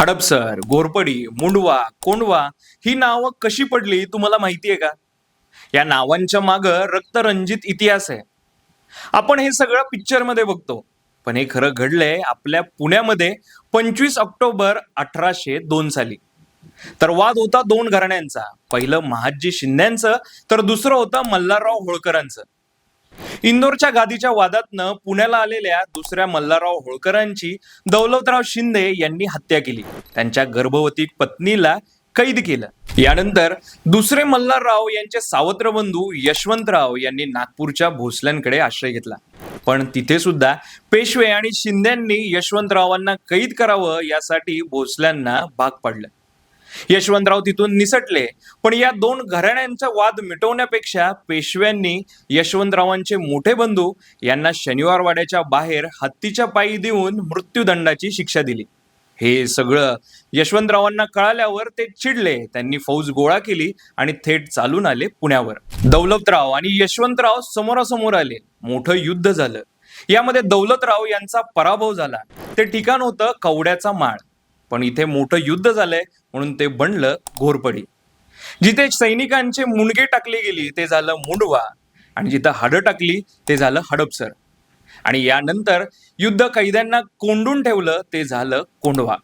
हडपसर घोरपडी मुंडवा कोंडवा ही नावं कशी पडली तुम्हाला माहितीये का? या नावांच्या माग रक्तरंजित इतिहास आहे. आपण हे सगळं पिक्चरमध्ये बघतो. पण हे खरं घडलंय आपल्या पुण्यामध्ये पंचवीस ऑक्टोबर अठराशे दोन साली. तर वाद होता दोन घराण्यांचा. पहिलं महादजी शिंद्यांचं तर दुसरं होतं मल्हारराव होळकरांचं. इंदोरच्या गादीच्या वादातनं पुण्याला आलेल्या दुसऱ्या मल्हारराव होळकरांची दौलतराव शिंदे यांनी हत्या केली. त्यांच्या गर्भवती पत्नीला कैद केलं. यानंतर दुसरे मल्हारराव यांचे सावत्र बंधू यशवंतराव यांनी नागपूरच्या भोसल्यांकडे आश्रय घेतला. पण तिथे सुद्धा पेशवे आणि शिंद्यांनी यशवंतरावांना कैद करावं यासाठी भोसल्यांना भाग पाडलं. यशवंतराव तिथून निसटले. पण या दोन घराण्यांचा वाद मिटवण्यापेक्षा पेशव्यांनी यशवंतरावांचे मोठे बंधू यांना शनिवारवाड्याच्या बाहेर हत्तीच्या पायी देऊन मृत्यूदंडाची शिक्षा दिली. हे सगळं यशवंतरावांना कळाल्यावर ते चिडले. त्यांनी फौज गोळा केली आणि थेट चालून आले पुण्यावर. दौलतराव आणि यशवंतराव समोरासमोर आले. मोठं युद्ध झालं. यामध्ये दौलतराव यांचा पराभव झाला. ते ठिकाण होतं कवड्याचा माळ. पण इथे मोठं युद्ध झालंय म्हणून ते बनलं घोरपडी. जिथे सैनिकांचे मुंडके टाकली गेली ते झालं मुंडवा. आणि जिथं हाडं टाकली ते झालं हडपसर. आणि यानंतर युद्ध कैद्यांना कोंडून ठेवलं ते झालं कोंडवा.